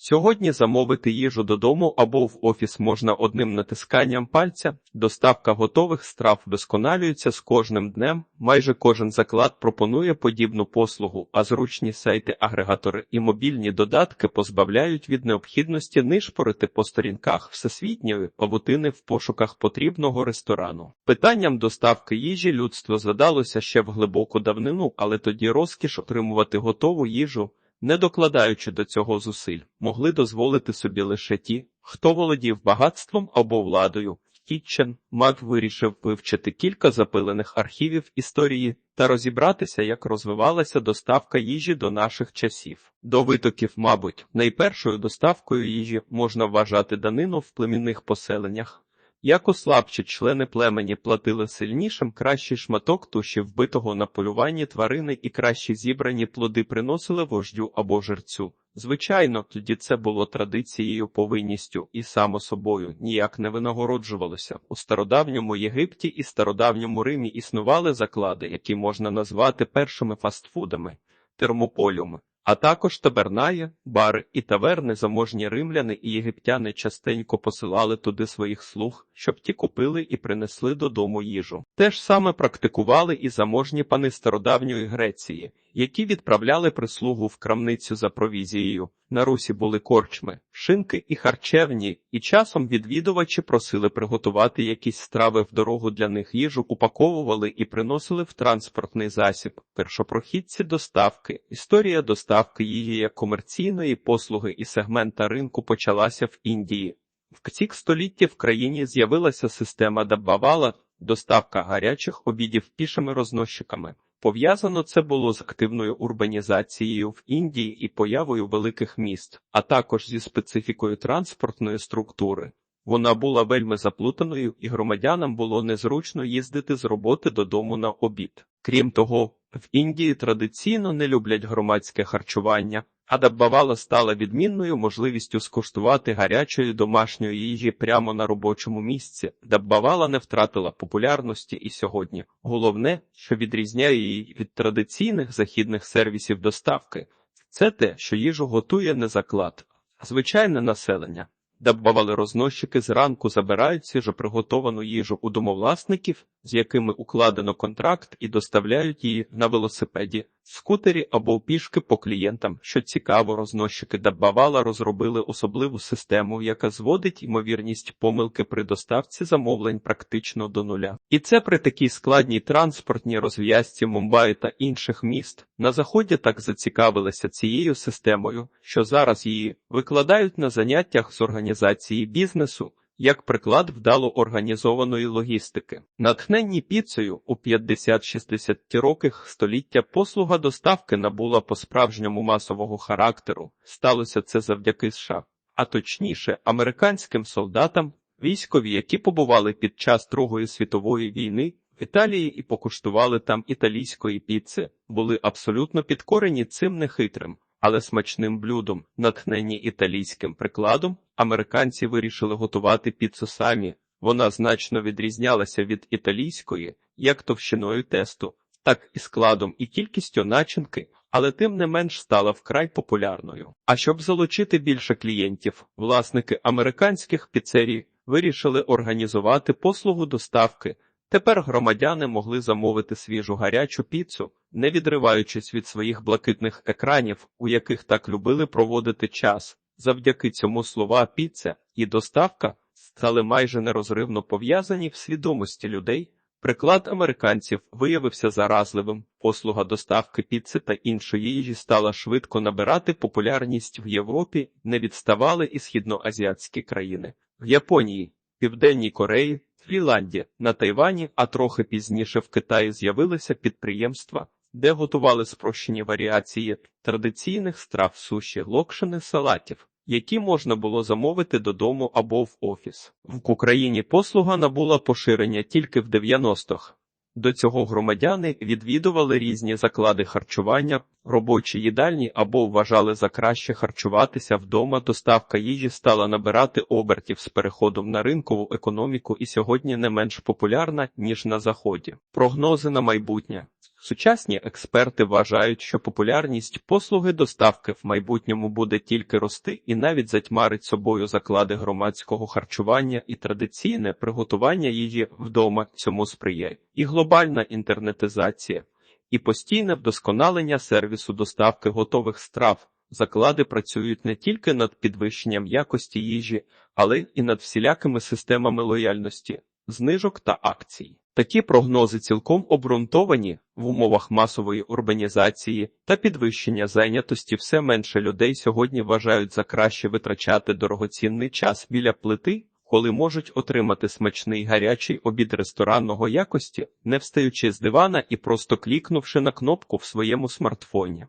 Сьогодні замовити їжу додому або в офіс можна одним натисканням пальця. Доставка готових страв вдосконалюється з кожним днем. Майже кожен заклад пропонує подібну послугу, а зручні сайти, агрегатори і мобільні додатки позбавляють від необхідності нишпорити по сторінках всесвітньої павутини в пошуках потрібного ресторану. Питанням доставки їжі людство задалося ще в глибоку давнину, але тоді розкіш отримувати готову їжу не докладаючи до цього зусиль, могли дозволити собі лише ті, хто володів багатством або владою. Кітчен Мак вирішив вивчити кілька запилених архівів історії та розібратися, як розвивалася доставка їжі до наших часів. До витоків, мабуть, найпершою доставкою їжі можна вважати данину в племінних поселеннях. Як слабші члени племені платили сильнішим, кращий шматок туші вбитого на полюванні тварини і кращі зібрані плоди приносили вождю або жерцю. Звичайно, тоді це було традицією, повинністю і само собою ніяк не винагороджувалося. У стародавньому Єгипті і стародавньому Римі існували заклади, які можна назвати першими фастфудами, термополіуми. А також табернаї, бари і таверни заможні римляни і єгиптяни частенько посилали туди своїх слуг, щоб ті купили і принесли додому їжу. Те ж саме практикували і заможні пани стародавньої Греції, які відправляли прислугу в крамницю за провізією. На русі були корчми, шинки і харчевні, і часом відвідувачі просили приготувати якісь страви в дорогу для них їжу, упаковували і приносили в транспортний засіб. Першопрохідці доставки. Історія доставки її як комерційної послуги і сегмента ринку почалася в Індії. В ці столітті в країні з'явилася система Даббавала, доставка гарячих обідів пішими розносчиками. Пов'язано це було з активною урбанізацією в Індії і появою великих міст, а також зі специфікою транспортної структури. Вона була вельми заплутаною, і громадянам було незручно їздити з роботи додому на обід. Крім того, в Індії традиційно не люблять громадське харчування, а стала відмінною можливістю скуштувати гарячої домашньої їжі прямо на робочому місці. Даббавала не втратила популярності і сьогодні. Головне, що відрізняє її від традиційних західних сервісів доставки, це те, що їжу готує не заклад, а звичайне населення. Даббавали розносчики зранку забирають свіжоприготовану їжу у домовласників, з якими укладено контракт, і доставляють її на велосипеді, скутері або пішки по клієнтам. Що цікаво, розносчики Даббавала розробили особливу систему, яка зводить ймовірність помилки при доставці замовлень практично до нуля. І це при такій складній транспортній розв'язці Мумбаї та інших міст. На заході так зацікавилися цією системою, що зараз її викладають на заняттях з організації бізнесу як приклад вдало організованої логістики. Натхненні піцею у 50-60 роках століття послуга доставки набула по-справжньому масового характеру. Сталося це завдяки США, а точніше, американським солдатам, військові, які побували під час Другої світової війни. В Італії і покуштували там італійської піци, були абсолютно підкорені цим нехитрим, але смачним блюдом, натхненні італійським прикладом, американці вирішили готувати піцу самі. Вона значно відрізнялася від італійської, як товщиною тесту, так і складом і кількістю начинки, але тим не менш стала вкрай популярною. А щоб залучити більше клієнтів, власники американських піцерій вирішили організувати послугу доставки. Тепер громадяни могли замовити свіжу гарячу піцу, не відриваючись від своїх блакитних екранів, у яких так любили проводити час. Завдяки цьому слова піца і доставка стали майже нерозривно пов'язані в свідомості людей. Приклад американців виявився заразливим. Послуга доставки піци та іншої їжі стала швидко набирати популярність в Європі, не відставали і східноазіатські країни в Японії, Південній Кореї, Фінландії, на Тайвані, а трохи пізніше в Китаї з'явилися підприємства, де готували спрощені варіації традиційних страв суші, локшини, салатів, які можна було замовити додому або в офіс. В Україні послуга набула поширення тільки в 90-х. До цього громадяни відвідували різні заклади харчування, робочі їдальні або вважали за краще харчуватися вдома. Доставка їжі стала набирати обертів з переходом на ринкову економіку і сьогодні не менш популярна ніж на заході. Прогнози на майбутнє Сучасні експерти вважають, що популярність послуги доставки в майбутньому буде тільки рости і навіть затьмарить собою заклади громадського харчування і традиційне приготування їжі вдома цьому сприяє і глобальна інтернетизація, і постійне вдосконалення сервісу доставки готових страв. Заклади працюють не тільки над підвищенням якості їжі, але і над всілякими системами лояльності, знижок та акцій. Такі прогнози цілком обґрунтовані в умовах масової урбанізації та підвищення зайнятості все менше людей сьогодні вважають за краще витрачати дорогоцінний час біля плити, коли можуть отримати смачний гарячий обід ресторанного якості, не встаючи з дивана і просто клікнувши на кнопку в своєму смартфоні.